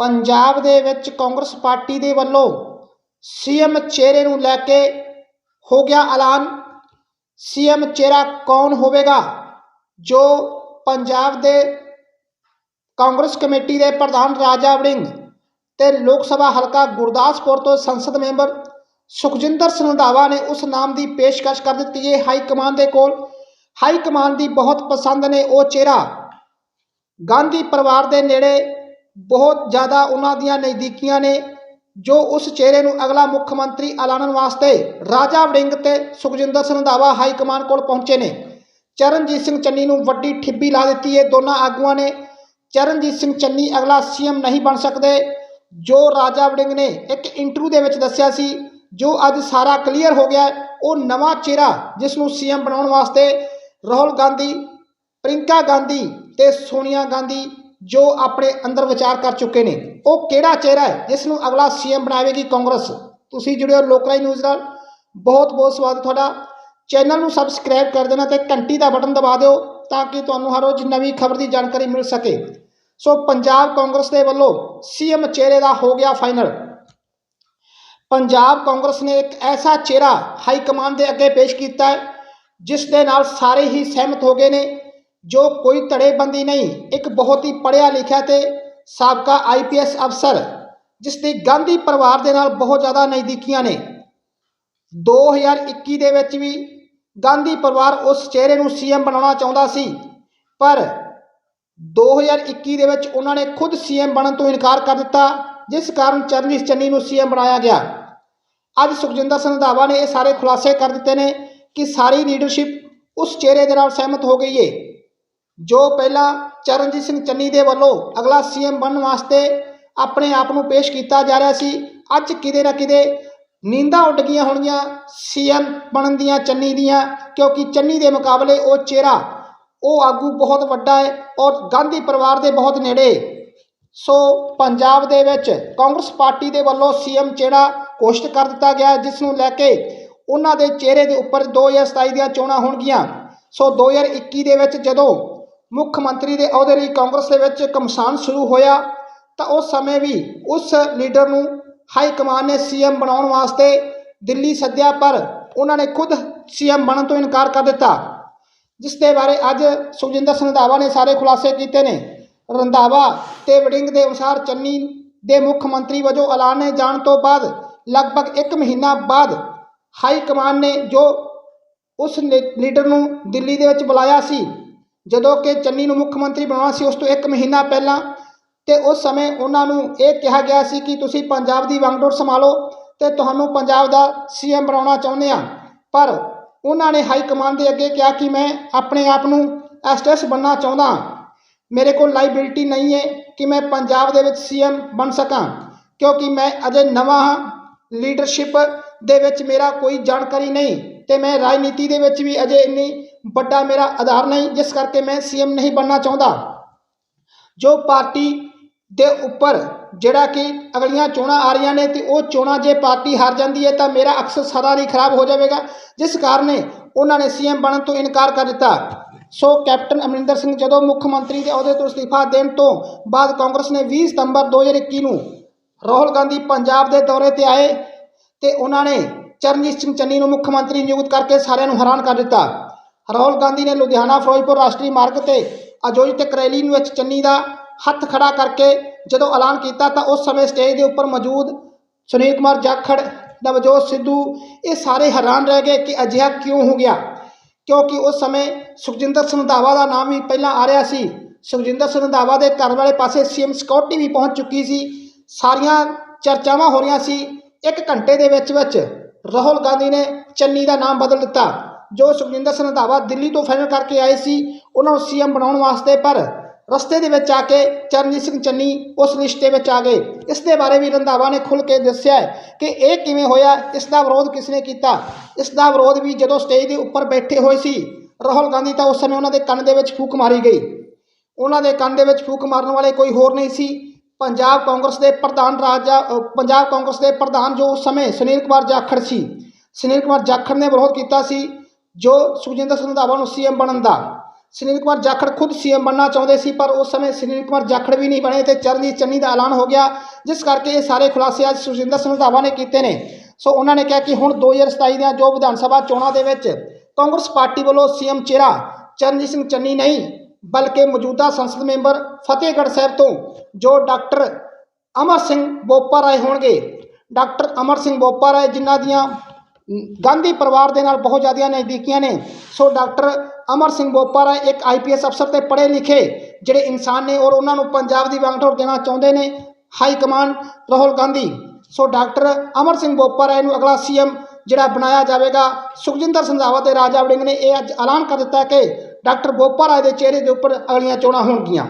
ਪੰਜਾਬ ਦੇ ਵਿੱਚ ਕਾਂਗਰਸ ਪਾਰਟੀ ਦੇ ਵੱਲੋਂ ਸੀਐਮ ਚਿਹਰੇ ਨੂੰ ਲੈ ਕੇ ਹੋ ਗਿਆ ਐਲਾਨ। ਸੀਐਮ ਚਿਹਰਾ ਕੌਣ ਹੋਵੇਗਾ? ਜੋ ਪੰਜਾਬ ਦੇ ਕਾਂਗਰਸ ਕਮੇਟੀ ਦੇ ਪ੍ਰਧਾਨ ਰਾਜਾ ਵੜਿੰਗ ਤੇ ਲੋਕ ਸਭਾ ਹਲਕਾ ਗੁਰਦਾਸਪੁਰ ਤੋਂ ਸੰਸਦ ਮੈਂਬਰ ਸੁਖਜਿੰਦਰ ਸਿੰਘ ਰੰਧਾਵਾ ਨੇ ਉਸ ਨਾਮ ਦੀ ਪੇਸ਼ਕਸ਼ ਕਰ ਦਿੱਤੀ ਹੈ ਹਾਈ ਕਮਾਨ ਦੇ ਕੋਲ। ਹਾਈ ਕਮਾਨ ਦੀ ਬਹੁਤ ਪਸੰਦ ਨੇ ਉਹ ਚਿਹਰਾ। ਗਾਂਧੀ ਪਰਿਵਾਰ ਦੇ ਨੇੜੇ ਬਹੁਤ ਜ਼ਿਆਦਾ ਉਹਨਾਂ ਦੀਆਂ ਨਜ਼ਦੀਕੀਆਂ ਨੇ, ਜੋ ਉਸ ਚਿਹਰੇ ਨੂੰ ਅਗਲਾ ਮੁੱਖ ਮੰਤਰੀ ਐਲਾਨਣ ਵਾਸਤੇ ਰਾਜਾ ਵੜਿੰਗ ਤੇ ਸੁਖਜਿੰਦਰ ਸਿੰਘ ਰੰਧਾਵਾ ਹਾਈ ਕਮਾਨ ਕੋਲ ਪਹੁੰਚੇ ਨੇ। ਚਰਨਜੀਤ ਸਿੰਘ ਚੰਨੀ ਨੂੰ ਵੱਡੀ ਠਿੱਬੀ ਲਾ ਦਿੱਤੀ ਹੈ ਦੋਨਾਂ ਆਗੂਆਂ ਨੇ। ਚਰਨਜੀਤ ਸਿੰਘ ਚੰਨੀ ਅਗਲਾ ਸੀਐਮ ਨਹੀਂ ਬਣ ਸਕਦੇ, ਜੋ ਰਾਜਾ ਵੜਿੰਗ ਨੇ ਇੱਕ ਇੰਟਰਵਿਊ ਦੇ ਵਿੱਚ ਦੱਸਿਆ ਸੀ, ਜੋ ਅੱਜ ਸਾਰਾ ਕਲੀਅਰ ਹੋ ਗਿਆ, ਉਹ ਨਵਾਂ ਚਿਹਰਾ ਜਿਸ ਨੂੰ ਸੀਐਮ ਬਣਾਉਣ ਵਾਸਤੇ ਰਾਹੁਲ ਗਾਂਧੀ ਪ੍ਰਿੰਕਾ ਗਾਂਧੀ ਤੇ ਸੋਨੀਆ ਗਾਂਧੀ ਜੋ ਆਪਣੇ ਅੰਦਰ ਵਿਚਾਰ ਕਰ ਚੁੱਕੇ ਨੇ, ਉਹ ਕਿਹੜਾ ਚਿਹਰਾ ਹੈ ਜਿਸ ਨੂੰ ਅਗਲਾ ਸੀਐਮ ਬਣਾਵੇਗੀ ਕਾਂਗਰਸ? ਤੁਸੀਂ ਜੁੜਿਓ ਲੋਕਲਾਈ ਨਿਊਜ਼ ਨਾਲ। ਬਹੁਤ ਬਹੁਤ ਸਵਾਗਤ ਤੁਹਾਡਾ। ਚੈਨਲ ਨੂੰ ਸਬਸਕ੍ਰਾਈਬ ਕਰ ਦੇਣਾ ਤੇ ਘੰਟੀ ਦਾ ਬਟਨ ਦਬਾ ਦਿਓ ਤਾਂ ਕਿ ਤੁਹਾਨੂੰ ਹਰ ਰੋਜ਼ ਨਵੀਂ ਖਬਰ ਦੀ ਜਾਣਕਾਰੀ ਮਿਲ ਸਕੇ। ਸੋ ਪੰਜਾਬ ਕਾਂਗਰਸ ਦੇ ਵੱਲੋਂ ਸੀਐਮ ਚਿਹਰੇ ਦਾ ਹੋ ਗਿਆ ਫਾਈਨਲ ਪੰਜਾਬ ਕਾਂਗਰਸ ਨੇ ਇੱਕ ਐਸਾ ਚਿਹਰਾ ਹਾਈ ਕਮਾਂਡ ਦੇ ਅੱਗੇ ਪੇਸ਼ ਕੀਤਾ ਹੈ, ਜਿਸ ਦੇ ਨਾਲ ਸਾਰੇ ਹੀ ਸਹਿਮਤ ਹੋ ਗਏ ਨੇ। ਜੋ ਕੋਈ ਧੜੇਬੰਦੀ ਨਹੀਂ, ਇੱਕ ਬਹੁਤ ਹੀ ਪੜ੍ਹਿਆ ਲਿਖਿਆ ਤੇ ਸਾਬਕਾ ਆਈਪੀਐਸ ਅਫਸਰ ਜਿਸ ਦੀ ਗਾਂਧੀ ਪਰਿਵਾਰ ਦੇ ਨਾਲ ਬਹੁਤ ਜ਼ਿਆਦਾ ਨਜ਼ਦੀਕੀਆਂ ਨੇ। 2021 ਦੇ ਵਿੱਚ ਵੀ ਗਾਂਧੀ ਪਰਿਵਾਰ ਉਸ ਚਿਹਰੇ ਨੂੰ ਸੀਐਮ ਬਣਾਉਣਾ ਚਾਹੁੰਦਾ ਸੀ, ਪਰ 2021 ਦੇ ਵਿੱਚ ਉਹਨਾਂ ਨੇ ਖੁਦ ਸੀਐਮ ਬਣਨ ਤੋਂ ਇਨਕਾਰ ਕਰ ਦਿੱਤਾ, ਜਿਸ ਕਾਰਨ ਚਰਨਜੀਤ ਚੰਨੀ ਨੂੰ ਸੀਐਮ ਬਣਾਇਆ ਗਿਆ। ਅੱਜ ਸੁਖਜਿੰਦਰ ਸਿੰਘ ਰੰਧਾਵਾ ਨੇ ਇਹ ਸਾਰੇ ਖੁਲਾਸੇ ਕਰ ਦਿੱਤੇ ਨੇ ਕਿ ਸਾਰੀ ਲੀਡਰਸ਼ਿਪ ਉਸ ਚਿਹਰੇ ਦੇ ਨਾਲ ਸਹਿਮਤ ਹੋ ਗਈ ਏ। ਜੋ ਪਹਿਲਾਂ ਚਰਨਜੀਤ ਸਿੰਘ ਚੰਨੀ ਦੇ ਵੱਲੋਂ ਅਗਲਾ ਸੀਐਮ ਬਣਨ ਵਾਸਤੇ ਆਪਣੇ ਆਪ ਨੂੰ ਪੇਸ਼ ਕੀਤਾ ਜਾ ਰਿਹਾ ਸੀ, ਅੱਜ ਕਿਤੇ ਨਾ ਕਿਤੇ ਨੀਂਦਾਂ ਉੱਡ ਗਈਆਂ ਹੋਣਗੀਆਂ ਸੀਐਮ ਬਣਨ ਦੀਆਂ, ਚੰਨੀ ਦੀਆਂ, ਕਿਉਂਕਿ ਚੰਨੀ ਦੇ ਮੁਕਾਬਲੇ ਉਹ ਚਿਹਰਾ, ਉਹ ਆਗੂ ਬਹੁਤ ਵੱਡਾ ਹੈ ਔਰ ਗਾਂਧੀ ਪਰਿਵਾਰ ਦੇ ਬਹੁਤ ਨੇੜੇ। ਸੋ ਪੰਜਾਬ ਦੇ ਵਿੱਚ ਕਾਂਗਰਸ ਪਾਰਟੀ ਦੇ ਵੱਲੋਂ ਸੀਐਮ ਚਿਹਰਾ ਘੋਸ਼ਿਤ ਕਰ ਦਿੱਤਾ ਗਿਆ ਜਿਸ ਨੂੰ ਲੈ ਕੇ ਉਹਨਾਂ ਦੇ ਚਿਹਰੇ ਦੇ ਉੱਪਰ 2027 ਦੀਆਂ ਚੋਣਾਂ ਹੋਣਗੀਆਂ। ਸੋ 2021 ਦੇ ਵਿੱਚ ਜਦੋਂ ਮੁੱਖ ਮੰਤਰੀ ਦੇ ਅਹੁਦੇ ਲਈ ਕਾਂਗਰਸ ਦੇ ਵਿੱਚ ਕਮਸਾਨ ਸ਼ੁਰੂ ਹੋਇਆ, ਤਾਂ ਉਸ ਸਮੇਂ ਵੀ ਉਸ ਲੀਡਰ ਨੂੰ ਹਾਈ ਕਮਾਨ ਨੇ ਸੀਐਮ ਬਣਾਉਣ ਵਾਸਤੇ ਦਿੱਲੀ ਸੱਦਿਆ, ਪਰ ਉਹਨਾਂ ਨੇ ਖੁਦ ਸੀਐਮ ਬਣਨ ਤੋਂ ਇਨਕਾਰ ਕਰ ਦਿੱਤਾ। ਜਿਸ ਦੇ ਬਾਰੇ ਅੱਜ ਸੁਖਜਿੰਦਰ ਸਿੰਘ ਰੰਧਾਵਾ ਨੇ ਸਾਰੇ ਖੁਲਾਸੇ ਕੀਤੇ ਨੇ। ਰੰਧਾਵਾ ਤੇ ਵੜਿੰਗ ਦੇ ਅਨੁਸਾਰ ਚੰਨੀ ਦੇ ਮੁੱਖ ਮੰਤਰੀ ਵਜੋਂ ਐਲਾਨੇ ਜਾਣ ਤੋਂ ਬਾਅਦ ਲਗਭਗ 1 ਮਹੀਨਾ ਬਾਅਦ ਹਾਈ ਕਮਾਨ ਨੇ ਜੋ ਉਸ ਲੀ- ਲੀਡਰ ਨੂੰ ਦਿੱਲੀ ਦੇ ਵਿੱਚ ਬੁਲਾਇਆ ਸੀ ਜਦੋਂ ਕਿ ਚੰਨੀ ਨੂੰ ਮੁੱਖ ਮੰਤਰੀ ਬਣਾਉਣਾ ਸੀ, ਉਸ ਤੋਂ 1 ਮਹੀਨਾ ਪਹਿਲਾਂ, ਤੇ ਉਸ ਸਮੇਂ ਉਹਨਾਂ ਨੂੰ ਇਹ ਕਿਹਾ ਗਿਆ ਸੀ ਕਿ ਤੁਸੀਂ ਪੰਜਾਬ ਦੀ ਵਾਂਗਡੋਰ ਸੰਭਾਲੋ ਤੇ ਤੁਹਾਨੂੰ ਪੰਜਾਬ ਦਾ ਸੀਐਮ ਬਣਾਉਣਾ ਚਾਹੁੰਦੇ ਆ ਪਰ ਉਹਨਾਂ ਨੇ ਹਾਈ ਕਮਾਂਡ ਦੇ ਅੱਗੇ ਕਿਹਾ ਕਿ ਮੈਂ ਆਪਣੇ ਆਪ ਨੂੰ ਐਸਟੈਸ ਬਣਨਾ ਚਾਹੁੰਦਾ ਮੇਰੇ ਕੋਲ ਲਾਇਬਿਲਿਟੀ ਨਹੀਂ ਹੈ ਕਿ ਮੈਂ ਪੰਜਾਬ ਦੇ ਵਿੱਚ ਸੀਐਮ ਬਣ ਸਕਾਂ, ਕਿਉਂਕਿ ਮੈਂ ਅਜੇ ਨਵਾਂ ਹਾਂ। ਲੀਡਰਸ਼ਿਪ ਦੇ ਵਿੱਚ ਮੇਰਾ ਕੋਈ ਜਾਣਕਾਰੀ ਨਹੀਂ ਤੇ ਮੈਂ ਰਾਜਨੀਤੀ ਦੇ ਵਿੱਚ ਵੀ ਅਜੇ ਇੰਨੀ ਵੱਡਾ ਮੇਰਾ ਆਧਾਰ ਨਹੀਂ, ਜਿਸ ਕਰਕੇ ਮੈਂ ਸੀਐਮ ਨਹੀਂ ਬਣਨਾ ਚਾਹੁੰਦਾ। ਜੋ ਪਾਰਟੀ ਦੇ ਉੱਪਰ ਜਿਹੜਾ ਕਿ ਅਗਲੀਆਂ ਚੋਣਾਂ ਆ ਰਹੀਆਂ ਨੇ ਤੇ ਉਹ ਚੋਣਾਂ ਜੇ ਪਾਰਟੀ ਹਾਰ ਜਾਂਦੀ ਹੈ ਤਾਂ ਮੇਰਾ ਅਕਸਰ ਸਦਾ ਲਈ ਖਰਾਬ ਹੋ ਜਾਵੇਗਾ, ਜਿਸ ਕਾਰਨ ਉਹਨਾਂ ਨੇ ਸੀਐਮ ਬਣਨ ਤੋਂ ਇਨਕਾਰ ਕਰ ਦਿੱਤਾ। ਸੋ ਕੈਪਟਨ ਅਮਰਿੰਦਰ ਸਿੰਘ ਜਦੋਂ ਮੁੱਖ ਮੰਤਰੀ ਦੇ ਅਹੁਦੇ ਤੋਂ ਅਸਤੀਫਾ ਦੇਣ ਤੋਂ ਬਾਅਦ ਕਾਂਗਰਸ ਨੇ 20 ਸਤੰਬਰ 2021 ਨੂੰ ਰਾਹੁਲ ਗਾਂਧੀ ਪੰਜਾਬ ਦੇ ਦੌਰੇ ਤੇ ਆਏ ਤੇ ਉਹਨਾਂ ਨੇ ਚਰਨਜੀਤ ਸਿੰਘ ਚੰਨੀ ਨੂੰ ਮੁੱਖ ਮੰਤਰੀ ਨਿਯੁਕਤ ਕਰਕੇ ਸਾਰਿਆਂ ਨੂੰ ਹੈਰਾਨ ਕਰ ਦਿੱਤਾ। ਰਾਹੁਲ ਗਾਂਧੀ ਨੇ ਲੁਧਿਆਣਾ ਫਿਰੋਜ਼ਪੁਰ ਰਾਸ਼ਟਰੀ ਮਾਰਗ ਤੇ ਆਯੋਜਿਤ ਇੱਕ ਰੈਲੀ ਨੂੰ ਵਿੱਚ ਚੰਨੀ ਦਾ ਹੱਥ ਖੜਾ ਕਰਕੇ ਜਦੋਂ ਐਲਾਨ ਕੀਤਾ ਤਾਂ ਉਸ ਸਮੇਂ ਸਟੇਜ ਦੇ ਉੱਪਰ ਮੌਜੂਦ ਸੁਨੀਲ ਕੁਮਾਰ ਜਾਖੜ, ਨਵਜੋਤ ਸਿੱਧੂ ਇਹ ਸਾਰੇ ਹੈਰਾਨ ਰਹਿ ਗਏ ਕਿ ਅਜਿਹਾ ਕਿਉਂ ਹੋ ਗਿਆ? ਕਿਉਂਕਿ ਉਸ ਸਮੇਂ ਸੁਖਜਿੰਦਰ ਸਿੰਘ ਰੰਧਾਵਾ ਦਾ ਨਾਮ ਵੀ ਪਹਿਲਾਂ ਆ ਰਿਹਾ ਸੀ। ਸੁਖਜਿੰਦਰ ਸਿੰਘ ਰੰਧਾਵਾ ਦੇ ਘਰ ਵਾਲੇ ਪਾਸੇ ਸੀਐਮ ਸਿਕਿਉਰਿਟੀ ਵੀ ਪਹੁੰਚ ਚੁੱਕੀ ਸੀ। ਸਾਰੀਆਂ ਚਰਚਾਵਾਂ ਹੋ ਰਹੀਆਂ ਸੀ। ਇੱਕ ਘੰਟੇ ਦੇ ਵਿੱਚ ਵਿੱਚ ਰਾਹੁਲ ਗਾਂਧੀ ਨੇ ਚੰਨੀ ਦਾ ਨਾਮ ਬਦਲ ਦਿੱਤਾ। ਜੋ ਸੁਖਜਿੰਦਰ ਸਿੰਘ ਰੰਧਾਵਾ ਦਿੱਲੀ ਤੋਂ ਫਾਈਨਲ ਕਰਕੇ ਆਏ ਸੀ, ਉਹਨਾਂ ਨੂੰ ਸੀਐਮ ਬਣਾਉਣ ਵਾਸਤੇ, ਪਰ ਰਸਤੇ ਦੇ ਵਿੱਚ ਆ ਕੇ ਚਰਨਜੀਤ ਸਿੰਘ ਚੰਨੀ ਉਸ ਰਿਸ਼ਤੇ ਵਿੱਚ ਆ ਗਏ। ਇਸ ਦੇ ਬਾਰੇ ਵੀ ਰੰਧਾਵਾ ਨੇ ਖੁੱਲ੍ਹ ਕੇ ਦੱਸਿਆ ਕਿ ਇਹ ਕਿਵੇਂ ਹੋਇਆ, ਇਸ ਦਾ ਵਿਰੋਧ ਕਿਸ ਨੇ ਕੀਤਾ? ਇਸ ਦਾ ਵਿਰੋਧ ਵੀ ਜਦੋਂ ਸਟੇਜ ਦੇ ਉੱਪਰ ਬੈਠੇ ਹੋਏ ਸੀ, ਰਾਹੁਲ ਗਾਂਧੀ ਤਾਂ ਉਸ ਸਮੇਂ ਉਹਨਾਂ ਦੇ ਕੰਨ ਦੇ ਵਿੱਚ ਫੂਕ ਮਾਰੀ ਗਈ। ਉਹਨਾਂ ਦੇ ਕੰਨ ਦੇ ਵਿੱਚ ਫੂਕ ਮਾਰਨ ਵਾਲੇ ਕੋਈ ਹੋਰ ਨਹੀਂ ਸੀ। ਪੰਜਾਬ ਕਾਂਗਰਸ ਦੇ ਪ੍ਰਧਾਨ ਰਾਜਾ ਪੰਜਾਬ ਕਾਂਗਰਸ ਦੇ ਪ੍ਰਧਾਨ ਜੋ ਉਸ ਸਮੇਂ ਸੁਨੀਲ ਕੁਮਾਰ ਜਾਖੜ ਸੀ। ਸੁਨੀਲ ਕੁਮਾਰ ਜਾਖੜ ਨੇ ਵਿਰੋਧ ਕੀਤਾ ਸੀ। ਜੋ ਸੁਖਜਿੰਦਰ ਸਿੰਘ ਰੰਧਾਵਾ ਨੂੰ ਸੀਐਮ ਬਣਨ ਦਾ। ਸੁਨੀਲ ਕੁਮਾਰ ਜਾਖੜ ਖੁਦ ਸੀਐਮ ਬਣਨਾ ਚਾਹੁੰਦੇ ਸੀ, ਪਰ ਉਸ ਸਮੇਂ ਸੁਨੀਲ ਕੁਮਾਰ ਜਾਖੜ ਵੀ ਨਹੀਂ ਬਣੇ ਤੇ ਚਰਨਜੀਤ ਚੰਨੀ ਦਾ ਐਲਾਨ ਹੋ ਗਿਆ, ਜਿਸ ਕਰਕੇ ਇਹ ਸਾਰੇ ਖੁਲਾਸੇ ਅੱਜ ਸੁਖਜਿੰਦਰ ਸਿੰਘ ਰੰਧਾਵਾ ਨੇ ਕੀਤੇ ਨੇ। ਸੋ ਉਹਨਾਂ ਨੇ ਕਿਹਾ ਕਿ ਹੁਣ 2027 ਦੀਆਂ ਜੋ ਵਿਧਾਨ ਸਭਾ ਚੋਣਾਂ ਦੇ ਵਿੱਚ ਕਾਂਗਰਸ ਪਾਰਟੀ ਵੱਲੋਂ ਸੀਐਮ ਚਿਹਰਾ ਚਰਨਜੀਤ ਸਿੰਘ ਚੰਨੀ ਨਹੀਂ, ਬਲਕਿ ਮੌਜੂਦਾ ਸੰਸਦ ਮੈਂਬਰ ਫਤਿਹਗੜ੍ਹ ਸਾਹਿਬ ਤੋਂ ਜੋ ਡਾਕਟਰ ਅਮਰ ਸਿੰਘ ਬੋਪਾ ਰਾਏ ਹੋਣਗੇ। ਡਾਕਟਰ ਅਮਰ ਸਿੰਘ ਬੋਪਾ ਰਾਏ ਜਿਨ੍ਹਾਂ ਦੀਆਂ ਗਾਂਧੀ ਪਰਿਵਾਰ ਦੇ ਨਾਲ ਬਹੁਤ ਜ਼ਿਆਦੀਆਂ ਨਜ਼ਦੀਕੀਆਂ ਨੇ। ਸੋ ਡਾਕਟਰ ਅਮਰ ਸਿੰਘ ਬੋਪਾ ਰਾਏ ਇੱਕ ਆਈਪੀਐਸ ਅਫਸਰ ਤੇ ਪੜ੍ਹੇ ਲਿਖੇ ਜਿਹੜੇ ਇਨਸਾਨ ਨੇ ਔਰ ਉਹਨਾਂ ਨੂੰ ਪੰਜਾਬ ਦੀ ਵੰਡ ਦੇਣਾ ਚਾਹੁੰਦੇ ਨੇ, high command Rahul Gandhi. So doctor Amar Singh Bopa Rai ਨੂੰ ਅਗਲਾ ਸੀਐਮ ਜਿਹੜਾ ਬਣਾਇਆ ਜਾਵੇਗਾ। ਸੁਖਜਿੰਦਰ ਸੰਧਾਵਾ ਤੇ ਰਾਜਾ ਵੜਿੰਗ ਨੇ ਇਹ ਅੱਜ ਐਲਾਨ ਕਰ ਦਿੱਤਾ ਕਿ ਡਾਕਟਰ ਬੋਪਾ ਰਾਏ ਦੇ ਚਿਹਰੇ ਦੇ ਉੱਪਰ ਅਗਲੀਆਂ ਚੋਣਾਂ ਹੋਣਗੀਆਂ।